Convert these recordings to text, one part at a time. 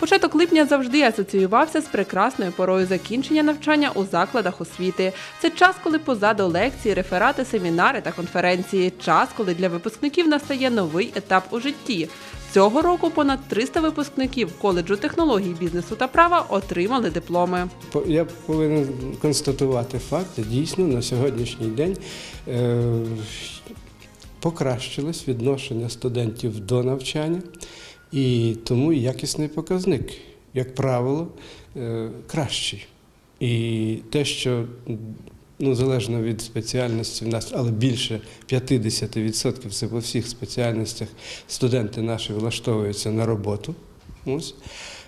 Початок липня завжди асоціювався з прекрасною порою закінчення навчання у закладах освіти. Це час, коли позаду лекції, реферати, семінари та конференції. Час, коли для випускників настає новий етап у житті. Цього року понад 300 випускників коледжу технологій бізнесу та права отримали дипломи. Я повинен констатувати факт, дійсно на сьогоднішній день е, покращилось відношення студентів до навчання, і тому якісний показник, як правило, е, кращий. І те, що ну, залежно від спеціальності в нас, але більше 50% це по всіх спеціальностях студенти наші влаштовуються на роботу. Ось.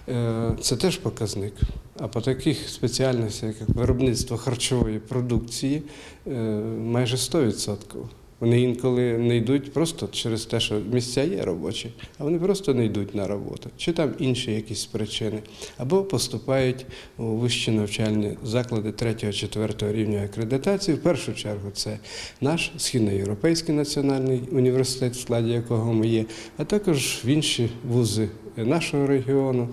Е, Це теж показник. А по таких спеціальностях, як виробництво харчової продукції, е, майже 100%. Вони інколи не йдуть просто через те, що місця є робочі, а вони просто не йдуть на роботу, чи там інші якісь причини, або поступають у вищі навчальні заклади 3-4 рівня акредитації. В першу чергу це наш східноєвропейський національний університет, в складі якого ми є, а також в інші вузи нашого регіону,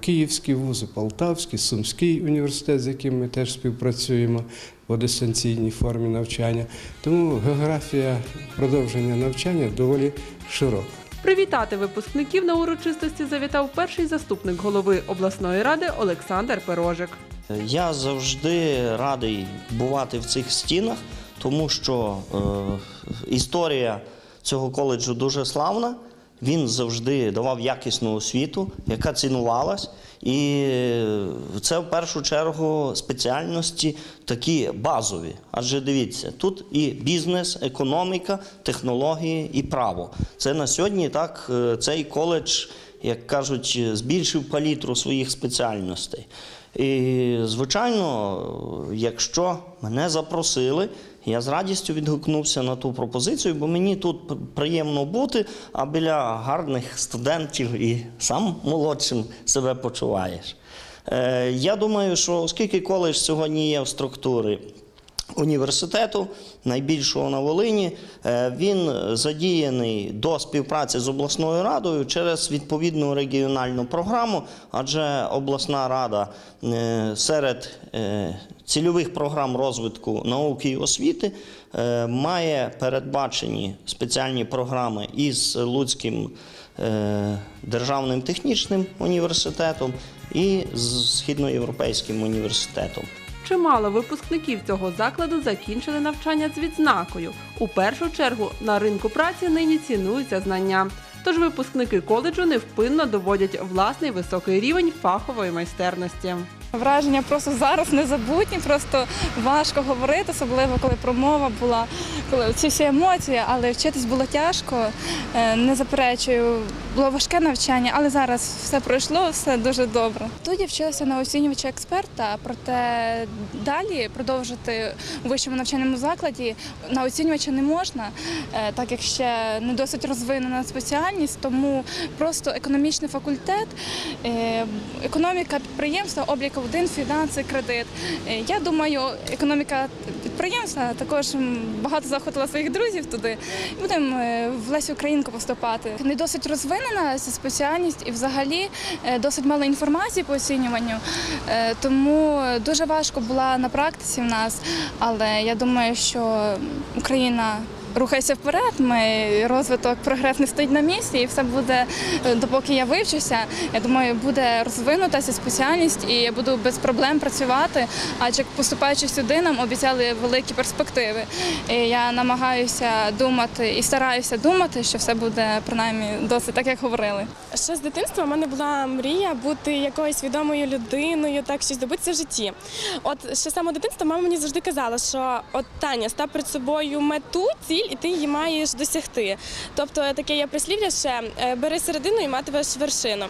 київські вузи, Полтавський, Сумський університет, з яким ми теж співпрацюємо по дистанційній формі навчання. Тому географія продовження навчання доволі широка. Привітати випускників на урочистості завітав перший заступник голови обласної ради Олександр Пирожик. Я завжди радий бувати в цих стінах, тому що е, історія цього коледжу дуже славна. Він завжди давав якісну освіту, яка цінувалась. І це в першу чергу спеціальності такі базові. Адже дивіться, тут і бізнес, економіка, технології і право. Це на сьогодні так е, цей коледж, як кажуть, збільшив палітру своїх спеціальностей. І, звичайно, якщо мене запросили, я з радістю відгукнувся на ту пропозицію, бо мені тут приємно бути, а біля гарних студентів і сам молодшим себе почуваєш. Е, я думаю, що оскільки коледж сьогодні є в структурі університету, найбільшого на Волині. Е, Він задіяний до співпраці з обласною радою через відповідну регіональну програму, адже обласна рада е, серед е, цільових програм розвитку науки і освіти має передбачені спеціальні програми із Луцьким державним технічним університетом і з Східноєвропейським університетом. Чимало випускників цього закладу закінчили навчання з відзнакою. У першу чергу на ринку праці нині цінуються знання. Тож випускники коледжу невпинно доводять власний високий рівень фахової майстерності. Враження просто зараз незабутні, просто важко говорити, особливо коли промова була, коли ці всі емоції, але вчитись було тяжко. Е, Не заперечую, було важке навчання, але зараз все пройшло, все дуже добре. Тут я вчилася на оцінювача експерта, проте далі продовжити у вищому навчальному закладі на оцінювача не можна, е, так як ще не досить розвинена спеціальність, тому просто економічний факультет, е, економіка підприємства, облік один, фінанси, кредит. Е, Я думаю, економіка підприємства також багато захотила своїх друзів туди. Будемо е, в Лесю Українку поступати. Не досить розвинена ця спеціальність і взагалі е, досить мало інформації по оцінюванню. Тому дуже важко була на практиці в нас, але я думаю, що Україна. Рухайся вперед, ми розвиток, прогрес не стоїть на місці, і все буде, е, допоки я вивчуся. Я думаю, буде розвинутася спеціальність, і я буду без проблем працювати. Адже поступаючи сюди, нам обіцяли великі перспективи. І я намагаюся думати і стараюся думати, що все буде принаймні досить так, як говорили. Ще з дитинства в мене була мрія бути якоюсь відомою людиною, так щось добитися в житті. От ще з самого дитинства мама мені завжди казала, що от Таня, став перед собою мету, ціль, і ти її маєш досягти. Тобто таке є прислів'я ще е, бери середину і матимеш вершину.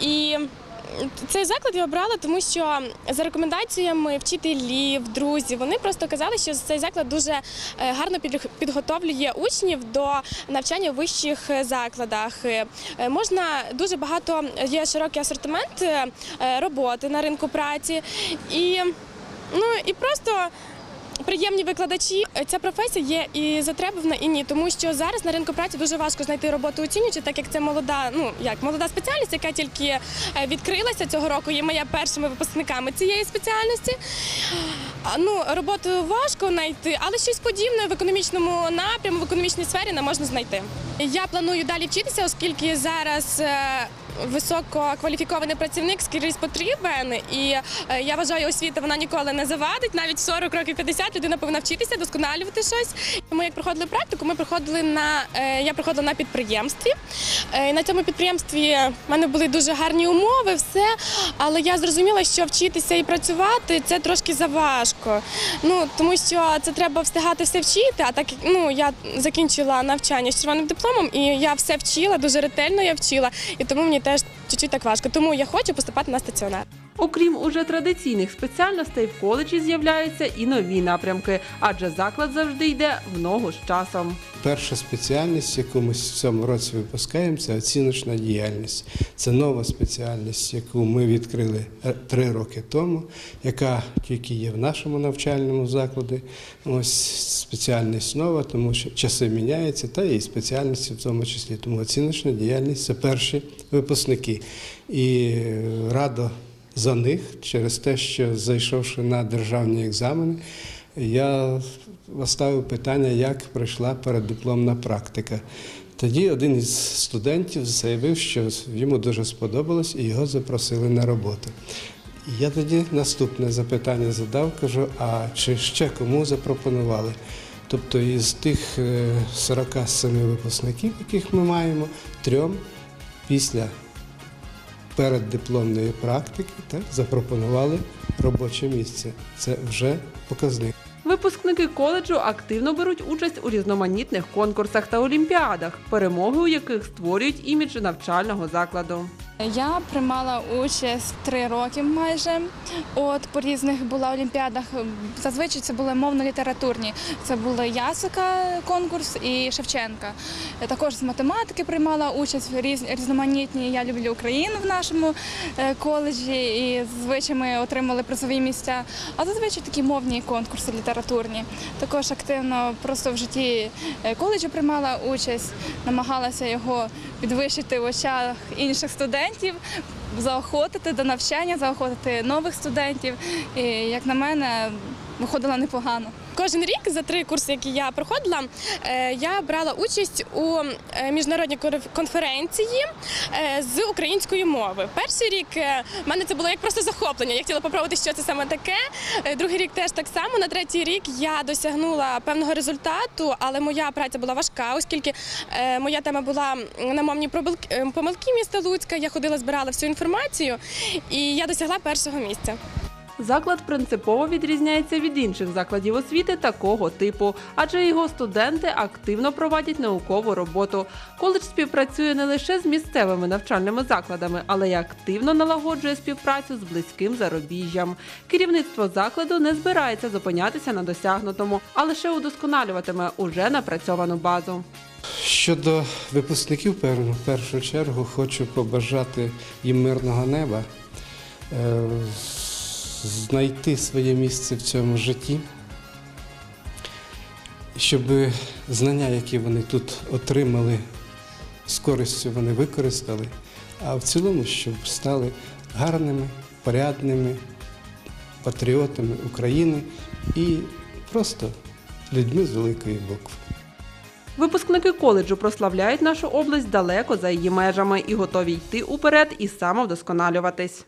І цей заклад я обрала, тому що за рекомендаціями вчителів, друзів, вони просто казали, що цей заклад дуже е, гарно підготовлює учнів до навчання в вищих закладах. Е, Можна дуже багато є широкий асортимент роботи на ринку праці і, ну, і просто. Приємні викладачі. Ця професія є і затребувана, і ні, тому що зараз на ринку праці дуже важко знайти роботу оцінюючи, так як це молода, ну як молода спеціальність, яка тільки е, відкрилася цього року. Є моя першими випускниками цієї спеціальності. Ну, роботу важко знайти, але щось подібне в економічному напряму, в економічній сфері не можна знайти. Я планую далі вчитися, оскільки зараз. Висококваліфікований працівник скрізь потрібен, і е, я вважаю, освіта вона ніколи не завадить. Навіть 40 років 50 людина повинна вчитися, досконалювати щось. Ми як проходили практику, ми проходили на е, я проходила на підприємстві. Е, На цьому підприємстві в мене були дуже гарні умови, все. Але я зрозуміла, що вчитися і працювати це трошки заважко. Ну тому що це треба встигати все вчити. А так ну я закінчила навчання з червоним дипломом, і я все вчила, дуже ретельно я вчила, і тому мені теж чуть-чуть так важко. Тому я хочу поступати на стаціонар. Окрім уже традиційних спеціальностей, в коледжі з'являються і нові напрямки, адже заклад завжди йде в ногу з часом. Перша спеціальність, яку ми в цьому році випускаємо, це оціночна діяльність. Це нова спеціальність, яку ми відкрили е, три роки тому, яка тільки є в нашому навчальному закладі. Ось спеціальність нова, тому що часи міняються, та і спеціальності в тому числі. Тому оціночна діяльність це перші випускники. І е, радо за них через те, що зайшовши на державні екзамени, я поставив питання, як пройшла переддипломна практика. Тоді один із студентів заявив, що йому дуже сподобалось і його запросили на роботу. Я тоді наступне запитання задав, кажу: а чи ще кому запропонували? Тобто із тих е, 47 випускників, яких ми маємо, трьом після переддипломної практики так, запропонували робоче місце. Це вже показник. Випускники коледжу активно беруть участь у різноманітних конкурсах та олімпіадах, перемоги у яких створюють імідж навчального закладу. Я приймала участь три роки майже. От по різних була олімпіадах. Зазвичай це були мовно-літературні. Це були Ясика конкурс і Шевченка. Я Також з математики приймала участь в різ- різноманітні. Я люблю Україну в нашому е, коледжі. І зазвичай ми отримали призові місця. А зазвичай такі мовні конкурси літературні. Також активно просто в житті е, коледжу приймала участь, намагалася його підвищити в очах інших студентів, заохотити до навчання, заохотити нових студентів. І як на мене, виходило непогано. Кожен рік за три курси, які я проходила, е, я брала участь у е, міжнародній конференції е, з української мови. Перший рік в мене це було як просто захоплення. Я хотіла попробувати, що це саме таке. Другий рік теж так само. На третій рік я досягнула певного результату, але моя праця була важка, оскільки моя тема була на мовні помилки міста Луцька. Я ходила, збирала всю інформацію, і я досягла першого місця. Заклад принципово відрізняється від інших закладів освіти такого типу, адже його студенти активно проводять наукову роботу. Коледж співпрацює не лише з місцевими навчальними закладами, але й активно налагоджує співпрацю з близьким зарубіжжям. Керівництво закладу не збирається зупинятися на досягнутому, а лише удосконалюватиме уже напрацьовану базу. Щодо випускників, в першу чергу хочу побажати їм мирного неба, е, знайти своє місце в цьому житті, щоб знання, які вони тут отримали, з користю вони використали, а в цілому, щоб стали гарними, порядними патріотами України і просто людьми з великої букви. Випускники коледжу прославляють нашу область далеко за її межами і готові йти уперед і самовдосконалюватись.